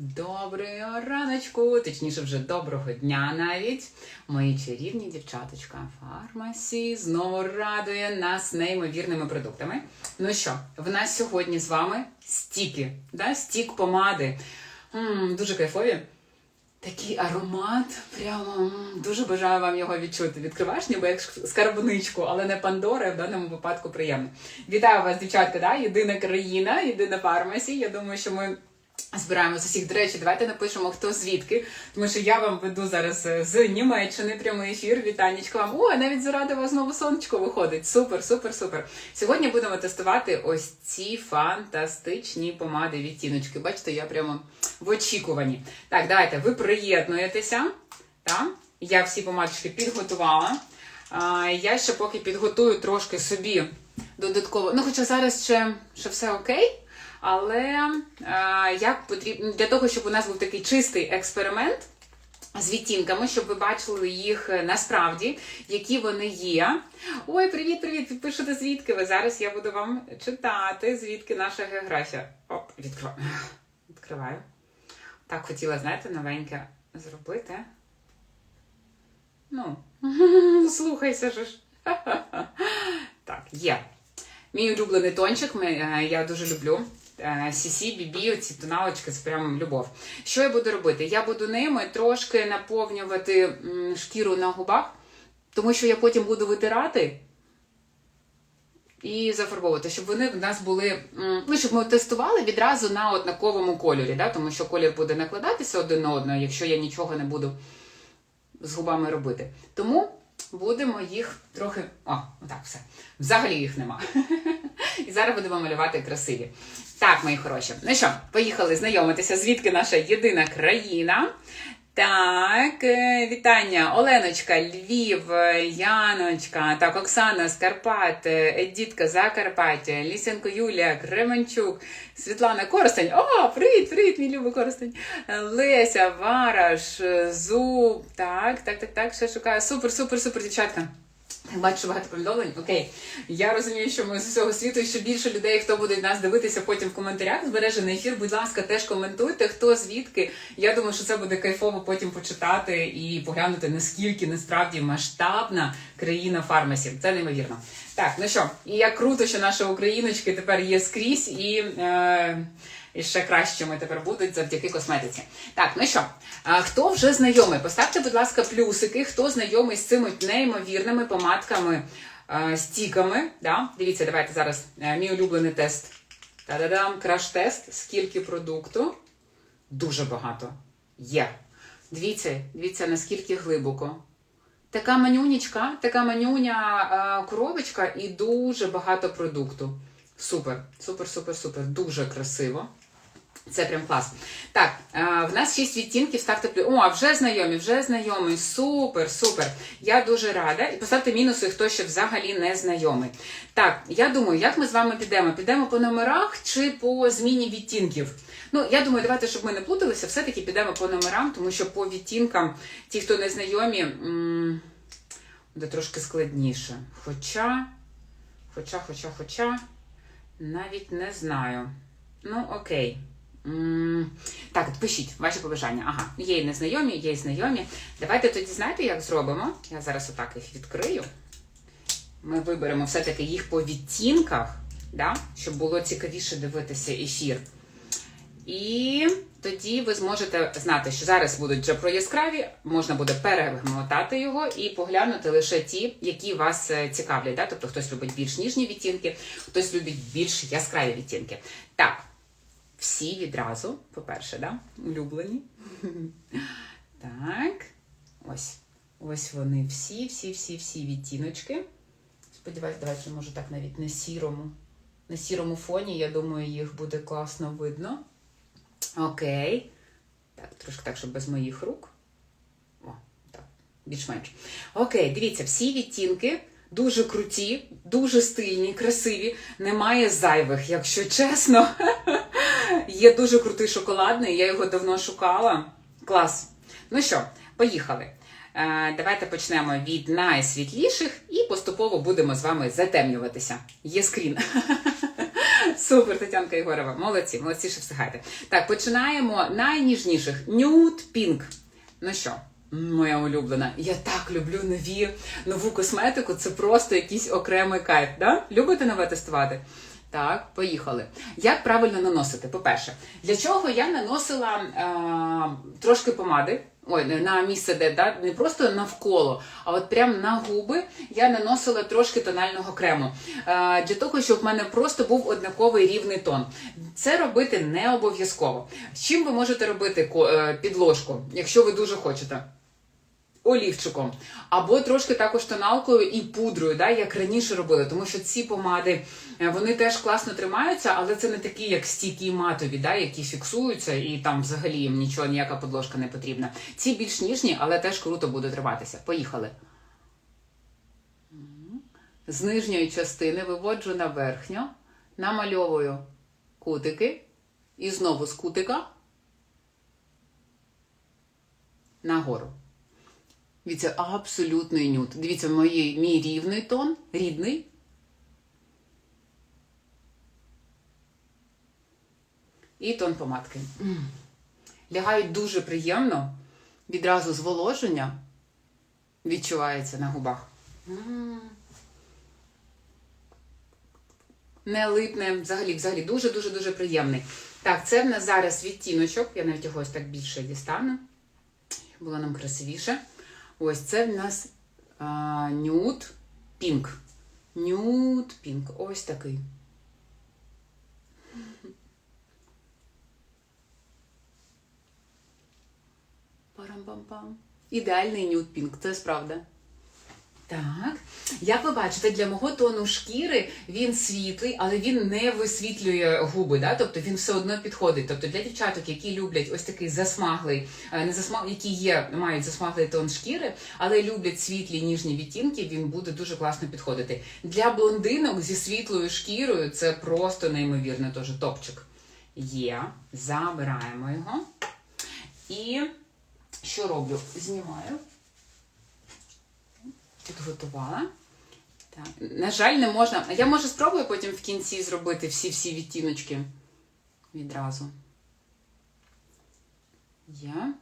Доброго раночку, точніше, вже доброго дня навіть. Мої чарівні дівчаточка фармасі знову радує нас неймовірними продуктами. Ну що, в нас сьогодні з вами стіки, да? стік помади. м дуже кайфові. Такий аромат, прямо м, дуже бажаю вам його відчути. Відкриваєш ніби як скарбничку, але не Пандори, в даному випадку приємно. Вітаю вас, дівчатка, да? єдина країна, єдина фармасі. Я думаю, що ми збираємо з усіх. До речі, давайте напишемо, хто звідки, тому що я вам веду зараз е, з Німеччини прямий ефір. Вітанечко вам. О, навіть заради вас знову сонечко виходить. Супер, супер, супер. Сьогодні будемо тестувати ось ці фантастичні помади відтіночки. Бачите, я прямо в очікуванні. Так, давайте ви приєднуєтеся. Так? Я всі помадочки підготувала. А, я ще поки підготую трошки собі додатково. Ну, хоча зараз ще, ще все окей. Але е, як потрібно для того, щоб у нас був такий чистий експеримент з відтінками, щоб ви бачили їх е, насправді, які вони є. Ой, привіт, привіт! Ви пишете звідки ви? Зараз я буду вам читати, звідки наша географія. Оп, відкриваю. Відкриваю. Так хотіла, знаєте, новеньке зробити. Ну, слухайся ж. Так, є. Мій улюблений тончик, е, я дуже люблю. CC, BB, оці тоналочки, це прям любов. Що я буду робити? Я буду ними трошки наповнювати шкіру на губах, тому що я потім буду витирати і зафарбовувати, щоб вони в нас були, ну, щоб ми тестували відразу на однаковому кольорі, да? тому що колір буде накладатися один на одного, якщо я нічого не буду з губами робити. Тому будемо їх трохи. О, отак все. Взагалі їх нема. І зараз будемо малювати красиві. Так, мої хороші. Ну що, поїхали знайомитися, звідки наша єдина країна. Так, е, вітання. Оленочка, Львів, Яночка, так, Оксана з Карпат, е, Едітка Закарпаття, Лісенко Юлія, Кременчук, Світлана Коростень. О, привіт, привіт, мій любий Коростень. Леся, Вараш, Зуб. Так, так, так, так, ще шукаю. Супер, супер, супер, дівчатка. Бачу багато повідомлень. Окей. Я розумію, що ми з усього світу ще більше людей, хто буде нас дивитися потім в коментарях, збережений ефір. Будь ласка, теж коментуйте, хто звідки. Я думаю, що це буде кайфово потім почитати і поглянути, наскільки насправді масштабна країна фармасів. Це неймовірно. Так, ну що, і як круто, що наші україночки тепер є скрізь і. Е- і ще кращими тепер будуть завдяки косметиці. Так, ну що, хто вже знайомий? Поставте, будь ласка, плюсики, хто знайомий з цими неймовірними помадками, стіками. Да? Дивіться, давайте зараз е, мій улюблений тест. Та-да-дам, краш-тест. Скільки продукту? Дуже багато. Є. Дивіться, дивіться, наскільки глибоко. Така манюнічка, така манюня коробочка і дуже багато продукту. Супер, супер, супер, супер. Дуже красиво. Це прям клас. Так, е, в нас 6 відтінків, ставте плюс. О, а вже знайомі, вже знайомі. Супер, супер. Я дуже рада. І поставте мінуси, хто ще взагалі не знайомий. Так, я думаю, як ми з вами підемо? Підемо по номерах чи по зміні відтінків? Ну, я думаю, давайте, щоб ми не плуталися, все-таки підемо по номерам, тому що по відтінкам, ті, хто не знайомі, буде трошки складніше. Хоча, хоча, хоча, хоча, навіть не знаю. Ну, окей. Так, пишіть ваші побажання. Ага, є і незнайомі, є і знайомі. Давайте тоді знаєте, як зробимо? Я зараз отак їх відкрию. Ми виберемо все-таки їх по відтінках, да? щоб було цікавіше дивитися ефір. І тоді ви зможете знати, що зараз будуть вже про яскраві, можна буде перемотати його і поглянути лише ті, які вас е, цікавлять. Да? Тобто хтось любить більш ніжні відтінки, хтось любить більш яскраві відтінки. Так, всі відразу, по-перше, да? улюблені. Так, ось. Ось вони всі, всі, всі, всі відтіночки. Сподіваюсь, давайте, може так навіть на сірому. На сірому фоні, я думаю, їх буде класно видно. Окей. Так, трошки так, щоб без моїх рук. О, так, більш-менш. Окей, дивіться, всі відтінки дуже круті, дуже стильні, красиві. Немає зайвих, якщо чесно. Є дуже крутий шоколадний, я його давно шукала. Клас. Ну що, поїхали. Е, Давайте почнемо від найсвітліших і поступово будемо з вами затемнюватися. Є скрін. Супер, Тетянка Єгорова. Молодці, молодці, що встигаєте. Так, починаємо найніжніших. Nude Pink. Ну що, моя улюблена. Я так люблю нові, нову косметику. Це просто якийсь окремий кайф. Да? Любите нове тестувати? Так, поїхали. Як правильно наносити? По-перше, для чого я наносила е, трошки помади. Ой, на місце, де да, не просто навколо, а от прямо на губи я наносила трошки тонального крему. Е, для того, щоб в мене просто був однаковий рівний тон. Це робити не обов'язково. Чим ви можете робити е, підложку, якщо ви дуже хочете? Олівчиком, або трошки також тоналкою і пудрою, да, як раніше робили, тому що ці помади е, вони теж класно тримаються, але це не такі, як стійкі матові, да, які фіксуються, і там взагалі їм нічого, ніяка подложка не потрібна. Ці більш ніжні, але теж круто буде триматися. Поїхали. З нижньої частини виводжу на верхню, намальовую кутики, і знову з кутика нагору. Дивіться, абсолютний нюд. Дивіться, мої, мій рівний тон, рідний. І тон помадки. Лягають дуже приємно. Відразу зволоження відчувається на губах. Не липне, взагалі, взагалі дуже-дуже дуже приємний. Так, це в нас зараз відтіночок. Я навіть його ось так більше дістану. Було нам красивіше. Ось це в нас а, нюд пінк. Нюд пінк. Ось такий. Парам-пам-пам. Ідеальний нюд пінк, це справда. Так, як ви бачите, для мого тону шкіри він світлий, але він не висвітлює губи, да? тобто він все одно підходить. Тобто для дівчаток, які люблять ось такий засмаглий, е, не засмаг, які є, мають засмаглий тон шкіри, але люблять світлі ніжні відтінки, він буде дуже класно підходити. Для блондинок зі світлою шкірою це просто неймовірно, теж топчик. Є, забираємо його. І що роблю? Знімаю підготувала. Так. На жаль, не можна. Я може спробую потім в кінці зробити всі-всі відтіночки відразу. Я.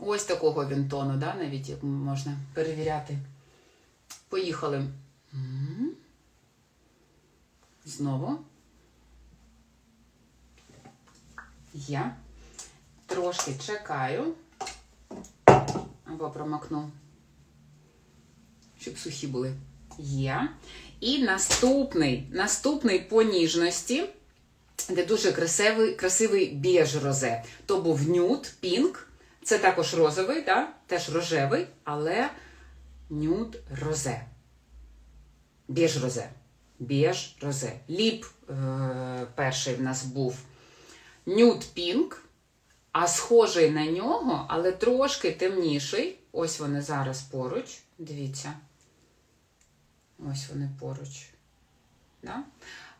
Ось такого він тону, да? навіть як можна перевіряти. Поїхали. Знову. Я трошки чекаю. Або промакну щоб сухі були. Є. І наступний, наступний по ніжності, де дуже красивий красивий біж розе. То був нюд, пінк. Це також розовий, да? теж рожевий, але нюд розе. Біж розе. Біж розе. Ліп е- перший в нас був нюд пінк, а схожий на нього, але трошки темніший. Ось вони зараз поруч. Дивіться. Ось вони поруч. Да?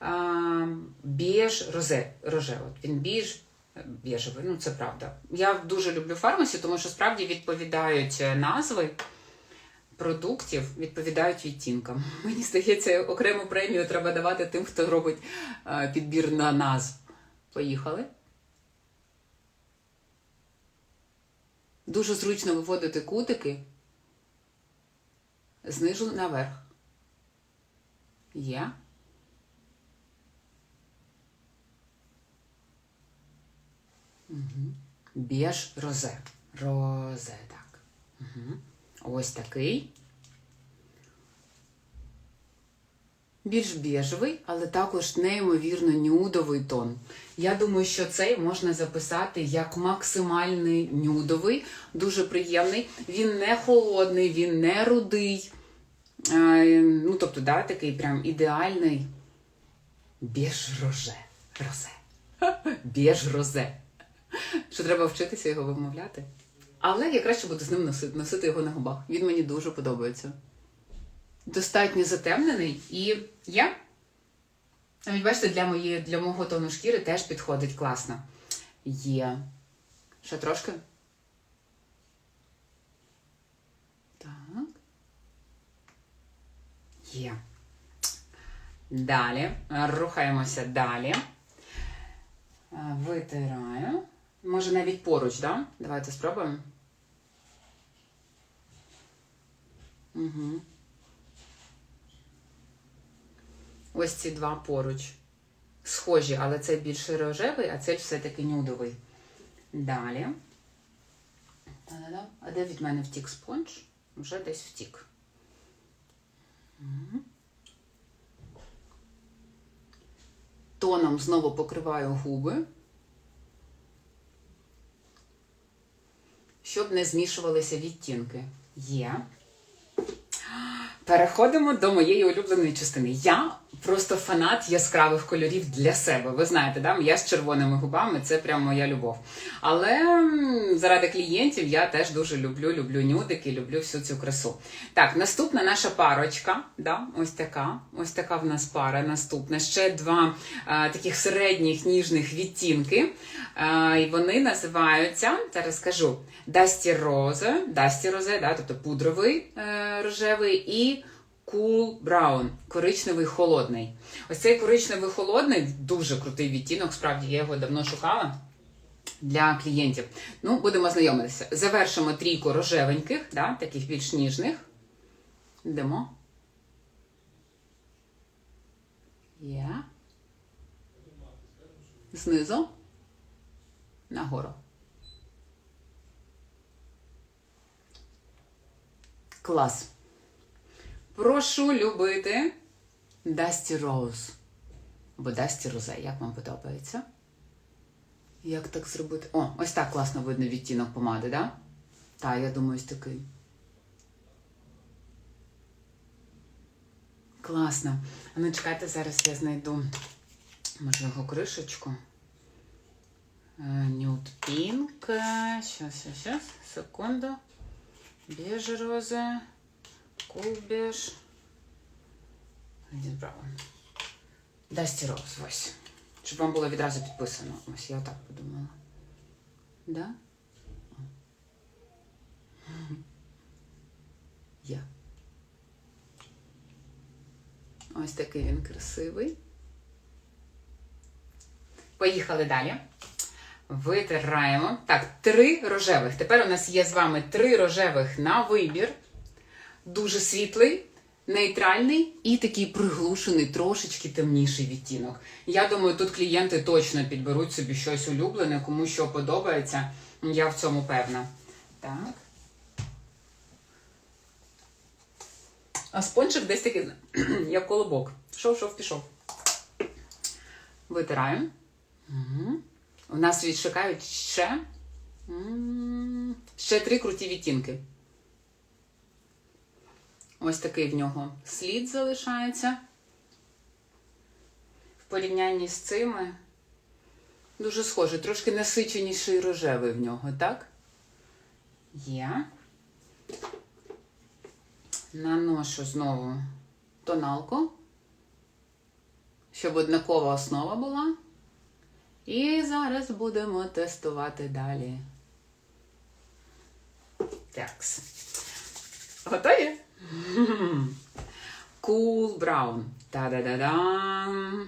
А, Біж розе, роже. От він біж, біжевий, ну це правда. Я дуже люблю фармасі, тому що справді відповідають назви продуктів, відповідають відтінкам. Мені здається, окрему премію треба давати тим, хто робить а, підбір на назв. Поїхали. Дуже зручно виводити кутики знизу наверх. Є. Угу. Біж розе. Розе, так. Угу. Ось такий. Більш біжевий, але також неймовірно нюдовий тон. Я думаю, що цей можна записати як максимальний нюдовий, дуже приємний. Він не холодний, він не рудий. Е, ну, тобто, да, такий прям ідеальний біж розе. Розе. Біж розе. Що треба вчитися його вимовляти. Але я краще буду з ним носити, носити його на губах. Він мені дуже подобається. Достатньо затемнений і я. Навіть бачите, для моєї, для мого тону шкіри теж підходить класно. Є. Ще трошки. Так. Є. Далі. Рухаємося далі. Е, Витираю. Може навіть поруч, да? Давайте спробуємо. Угу. Ось ці два поруч. Схожі, але цей більше рожевий, а цей все-таки нюдовий. Далі. Та-да-да. А де від мене втік спонж? Вже десь втік. Тоном знову покриваю губи, щоб не змішувалися відтінки. Є. Переходимо до моєї улюбленої частини. Я просто фанат яскравих кольорів для себе. Ви знаєте, да? я з червоними губами це прям моя любов. Але заради клієнтів я теж дуже люблю, люблю нюдики, люблю всю цю красу. Так, наступна наша парочка. Да? Ось така. Ось така в нас пара. Наступна. Ще два а, таких середніх ніжних відтінки. А, і вони називаються, зараз скажу, Dusty Rose, Dusty Rose, да, тобто пудровий е, рожевий і Cool Brown, коричневий холодний. Ось цей коричневий холодний дуже крутий відтінок, справді я його давно шукала. Для клієнтів. Ну, будемо знайомитися. Завершимо трійку рожевеньких, да, таких більш ніжних. Йдемо. Є. Знизу. Нагору. Клас. Прошу любити Dusty Rose. Або Dusty Rose, як вам подобається? Як так зробити? О, ось так класно видно відтінок помади, да? Так, я думаю, ось такий. Класно. А ну чекайте, зараз я знайду, може, його кришечку. Нюд пінк. Щас, щас, щас. Секунду. Біж розе. Кул біж. Браво. Дасті роз, ось. Щоб вам було відразу підписано. Ось я так подумала. Да? Я. Ось такий він красивий. Поїхали далі. Витираємо. Так, три рожевих. Тепер у нас є з вами три рожевих на вибір. Дуже світлий, нейтральний і такий приглушений, трошечки темніший відтінок. Я думаю, тут клієнти точно підберуть собі щось улюблене, кому що подобається. Я в цьому певна. Так. А спончик десь такий, як колобок. Шов, шов, пішов. Витираємо. Угу. У нас відшукають ще, ще три круті відтінки. Ось такий в нього слід залишається. В порівнянні з цими дуже схожий, трошки насиченіший рожевий в нього, так? Є. Наношу знову тоналку, щоб однакова основа була. І зараз будемо тестувати далі. Такс. Готові? Cool Brown. Та-да-да-дам.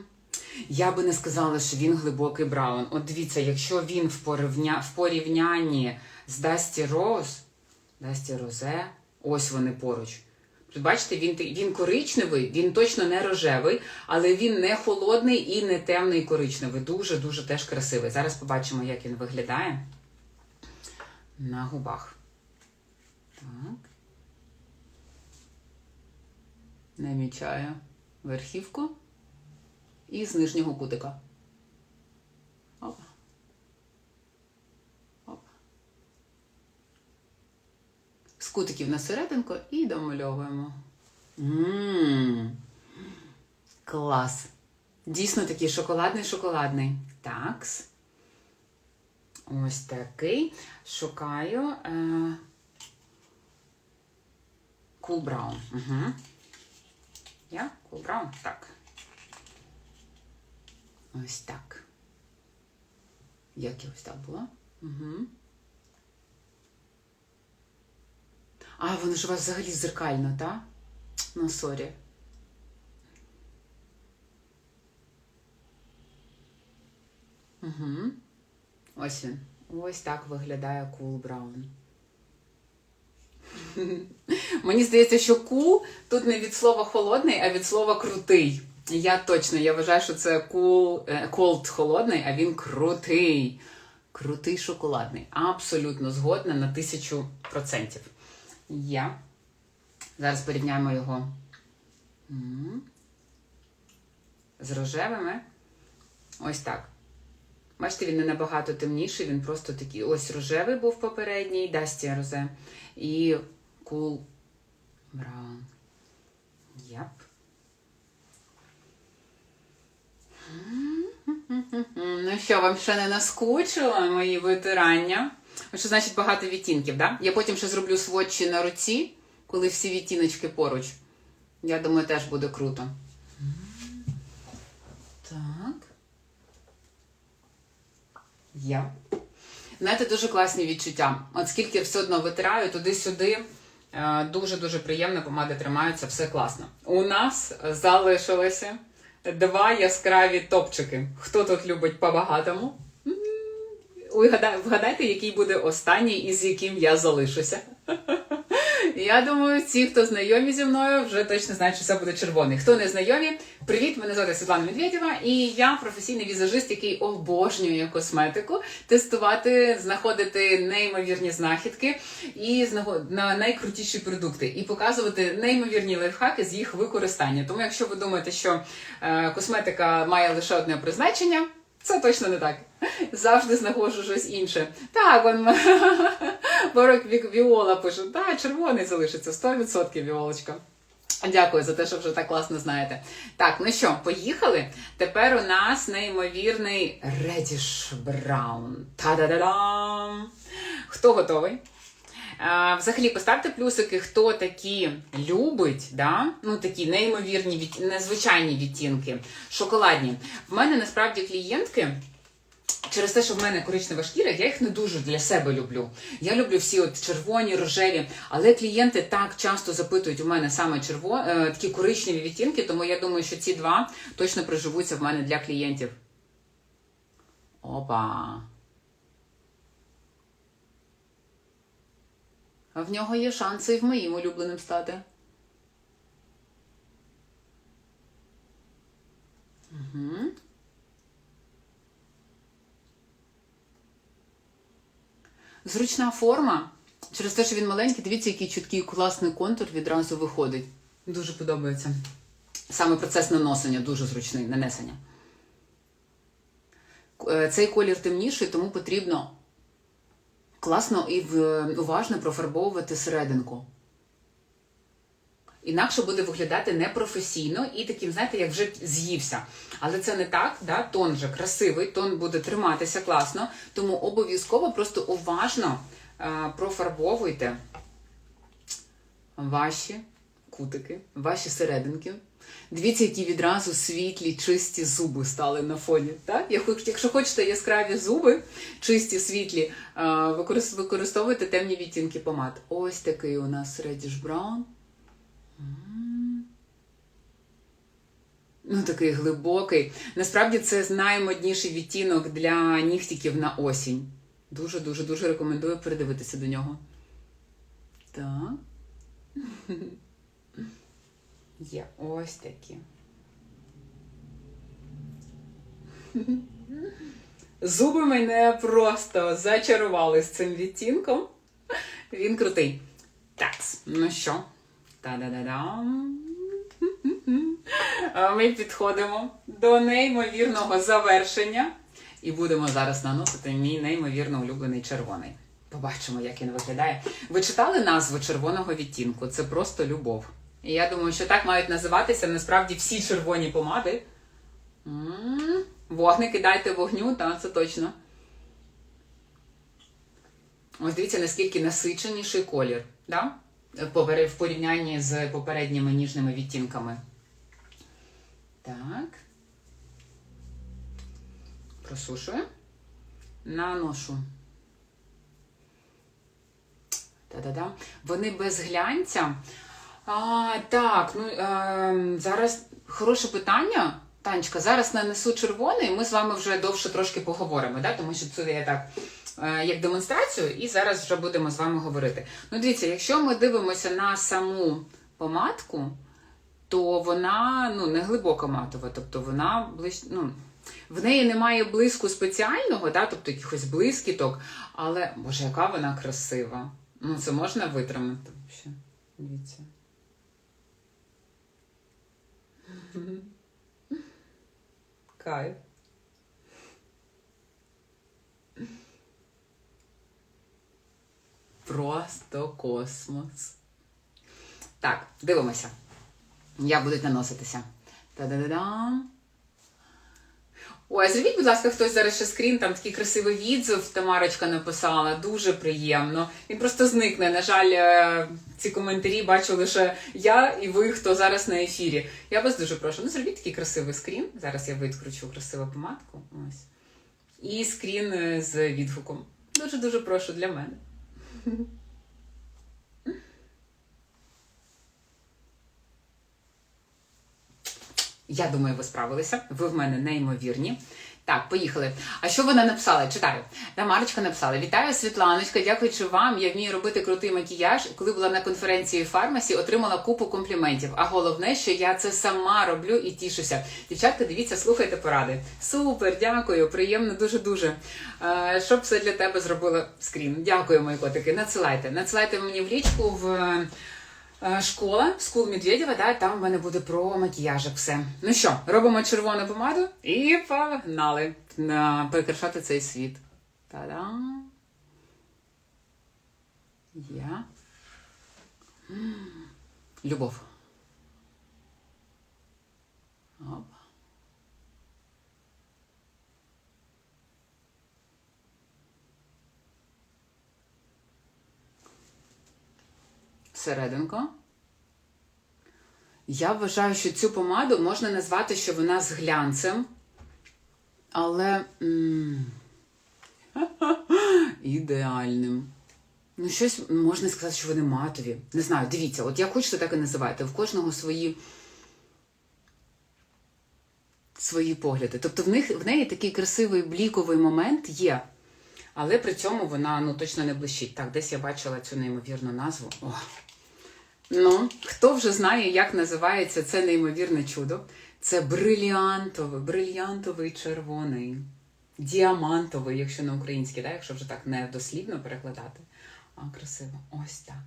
Я би не сказала, що він глибокий браун. От дивіться, якщо він в, порівня... в порівнянні з Dusty Rose, Dusty Rose, ось вони поруч. Бачите, він, він коричневий, він точно не рожевий, але він не холодний і не темний коричневий. Дуже-дуже теж красивий. Зараз побачимо, як він виглядає на губах. Так. Намічаю верхівку і з нижнього кутика. Опа. Опа. З кутиків на серединку і домальовуємо. Ммм. Клас. Дійсно такий шоколадний-шоколадний. Такс. Ось такий. Шукаю. Е... Cool. Угу. Я обрала так. Ось так. Як я ось так була? Угу. А, воно ж у вас взагалі зеркально, так? Ну, сорі. Угу. Ось він. Ось так виглядає Cool Браун. Мені здається, що cool тут не від слова холодний, а від слова крутий. Я точно я вважаю, що це cool, е, холодний, а він крутий. Крутий шоколадний. Абсолютно згодна на тисячу процентів. Я. Зараз порівняємо його з рожевими. Ось так. Бачите, він не набагато темніший, він просто такий. Ось рожевий був попередній, Дасті Розе. І Cool Brown. Яп. Ну що, вам ще не наскучило мої витирання? Що значить багато відтінків, да? Я потім ще зроблю сводчі на руці, коли всі відтіночки поруч. Я думаю, теж буде круто. Так. Я. Знаєте, дуже класні відчуття. От скільки все одно витираю туди-сюди. е, Дуже-дуже приємно, помади тримаються, все класно. У нас залишилося два яскраві топчики. Хто тут любить по-багатому? Вгадайте, який буде останній і з яким я залишуся. Я думаю, ті, хто знайомі зі мною, вже точно знають, що це буде червоний. Хто не знайомі, привіт! Мене звати Світлана Медведєва, і я професійний візажист, який обожнює косметику, тестувати, знаходити неймовірні знахідки і на найкрутіші продукти, і показувати неймовірні лайфхаки з їх використання. Тому, якщо ви думаєте, що е, косметика має лише одне призначення. Це точно не так. Завжди знаходжу щось інше. Так, он Барок Вік- Віола пише, так, червоний залишиться, 100% Віолочка. Дякую за те, що вже так класно знаєте. Так, ну що, поїхали? Тепер у нас неймовірний Редіш Браун. Та-да-да-дам! Хто готовий? А, взагалі, поставте плюсики, хто такі любить, да? ну такі неймовірні, незвичайні відтінки, шоколадні. В мене насправді клієнтки. Через те, що в мене коричнева шкіра, я їх не дуже для себе люблю. Я люблю всі от червоні, рожеві, але клієнти так часто запитують у мене саме черво... е, такі коричневі відтінки, тому я думаю, що ці два точно приживуться в мене для клієнтів. Опа. В нього є шанси і в моїм улюбленим стати. Угу. Зручна форма. Через те, що він маленький, дивіться, який чіткий класний контур відразу виходить. Дуже подобається. Саме процес наносення дуже зручний, нанесення. Е, Цей колір темніший, тому потрібно класно і уважно профарбовувати серединку. Інакше буде виглядати непрофесійно і таким, знаєте, як вже з'ївся. Але це не так, да? тон вже красивий, тон буде триматися класно, тому обов'язково просто уважно е, профарбовуйте ваші кутики, ваші серединки. Дивіться, які відразу світлі, чисті зуби стали на фоні. Так? Якщо хочете яскраві зуби, чисті, світлі, е, використовуйте темні відтінки помад. Ось такий у нас Reddish Brown. Ну, такий глибокий. Насправді це наймодніший відтінок для нігтіків на осінь. Дуже, дуже, дуже рекомендую передивитися до нього. Так. Є ось такі. Зуби мене просто зачарували з цим відтінком. Він крутий. Так, ну що? Та-да-да-дам. Ми підходимо до неймовірного завершення і будемо зараз наносити мій неймовірно улюблений червоний. Побачимо, як він виглядає. Ви читали назву червоного відтінку? Це просто любов. І я думаю, що так мають називатися насправді всі червоні помади. М, Вогники дайте вогню, так, це точно. Ось дивіться, наскільки насиченіший колір, да? В порівнянні з попередніми ніжними відтінками. Так. Просушую. Наношу. Та-да-да. Вони без глянця. А, так, ну е, зараз хороше питання. Танечка, зараз нанесу червоний, ми з вами вже довше трошки поговоримо, да? тому що це я так е, як демонстрацію, і зараз вже будемо з вами говорити. Ну, дивіться, якщо ми дивимося на саму помадку, то вона ну, не глибока матова, тобто вона ближ... ну, в неї немає блиску спеціального, да? тобто якихось блискіток, але боже, яка вона красива. Ну, це можна витримати. Дивіться. Кайф. Просто космос. Так, дивимося. Я будуть наноситися. Та-да-да-дам. Ой, зробіть, будь ласка, хтось зараз ще скрін, там такий красивий відзив Тамарочка написала, дуже приємно. Він просто зникне. На жаль, е, ці коментарі бачу лише я і ви, хто зараз на ефірі. Я вас дуже прошу. Ну, зробіть такий красивий скрін. Зараз я відкручу красиву помадку. Ось. І скрін е, з відгуком. Дуже-дуже прошу для мене. Я думаю, ви справилися. Ви в мене неймовірні. Так, поїхали. А що вона написала? Читаю. Тамарочка написала: Вітаю, Світланочка, дякуючи вам. Я вмію робити крутий макіяж. Коли була на конференції фармасі, отримала купу компліментів. А головне, що я це сама роблю і тішуся. Дівчатка, дивіться, слухайте поради. Супер, дякую, приємно, дуже дуже. Щоб все для тебе зробила скрін. Дякую, мої котики. Надсилайте. Надсилайте мені в лічку в. Е, Школа, скул Медведєва, да, там в мене буде про макіяжик все. Ну що, робимо червону помаду і погнали на прикрашати цей світ. Та-дам! Я. Любов. Оп. Серединка. Я вважаю, що цю помаду можна назвати, що вона з глянцем. Але м ідеальним. Ну, щось можна сказати, що вони матові. Не знаю, дивіться, от як хочете, так і називайте. В кожного свої свої погляди. Тобто в них в неї такий красивий бліковий момент є, але при цьому вона ну, точно не блищить. Так, десь я бачила цю неймовірну назву. О. Ну, хто вже знає, як називається це неймовірне чудо? Це бриліантовий, брильянтовий червоний, діамантовий, якщо на українській, да? якщо вже так не дослівно перекладати. А, красиво. Ось так.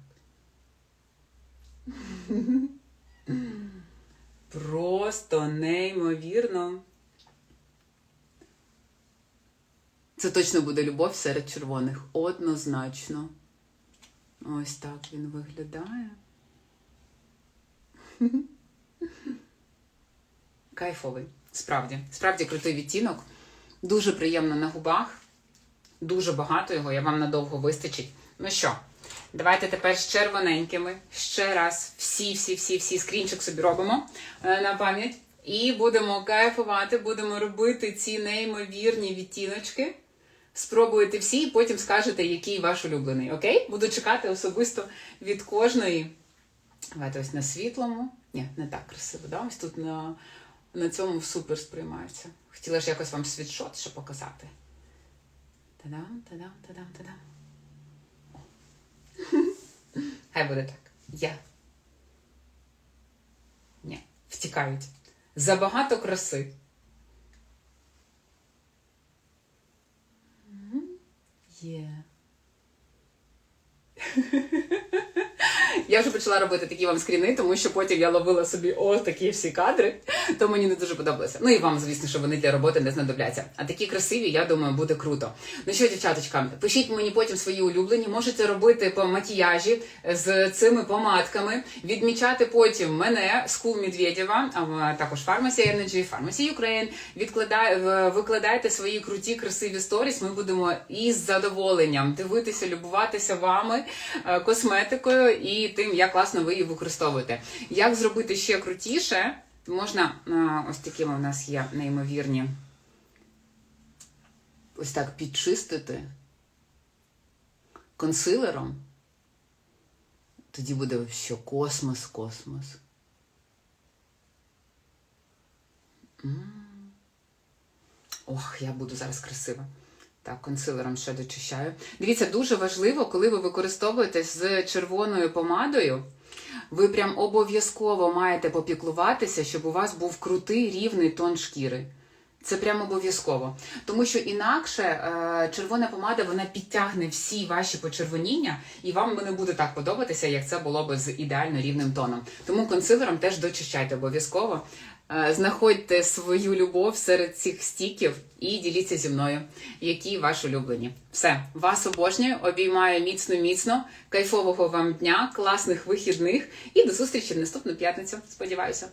Просто неймовірно. Це точно буде любов серед червоних. Однозначно. Ось так він виглядає. Кайфовий. Справді. Справді крутий відтінок. Дуже приємно на губах. Дуже багато його, я вам надовго вистачить. Ну що, давайте тепер з червоненькими. Ще раз всі-всі-всі-всі скрінчик собі робимо е, на пам'ять. І будемо кайфувати, будемо робити ці неймовірні відтіночки. Спробуєте всі, і потім скажете, який ваш улюблений. Окей? Буду чекати особисто від кожної. Давайте ось на світлому. Ні, не так красиво. Да? Ось тут на, на цьому супер сприймається. Хотіла ж якось вам світшот ще показати. Та-дам, та-дам, та-дам, та-дам. Хай буде так. Я. Ні, втікають. Забагато краси. Є. Я вже почала робити такі вам скріни, тому що потім я ловила собі ось такі всі кадри, то мені не дуже подобалося. Ну і вам, звісно, що вони для роботи не знадобляться. А такі красиві, я думаю, буде круто. Ну що, дівчаточка, пишіть мені потім свої улюблені. Можете робити по макіяжі з цими помадками, відмічати потім мене, Скул Медведєва, а також Pharmacy Energy, Pharmacy Ukraine. Відкладай, викладайте свої круті, красиві сторіс. Ми будемо із задоволенням дивитися, любуватися вами, е, і тим, як класно ви її використовуєте. Як зробити ще крутіше? Можна ось такими у нас є неймовірні. Ось так підчистити консилером. Тоді буде що космос, космос. Ох, я буду зараз красива. Так, консилером ще дочищаю. Дивіться, дуже важливо, коли ви використовуєте з червоною помадою, ви прям обов'язково маєте попіклуватися, щоб у вас був крутий рівний тон шкіри. Це прям обов'язково. Тому що інакше е, червона помада вона підтягне всі ваші почервоніння, і вам не буде так подобатися, як це було б з ідеально рівним тоном. Тому консилером теж дочищайте обов'язково. Е, знаходьте свою любов серед цих стіків і діліться зі мною, які ваші улюблені. Все, вас обожнюю, обіймаю міцно, міцно, кайфового вам дня, класних вихідних і до зустрічі в наступну п'ятницю. Сподіваюся.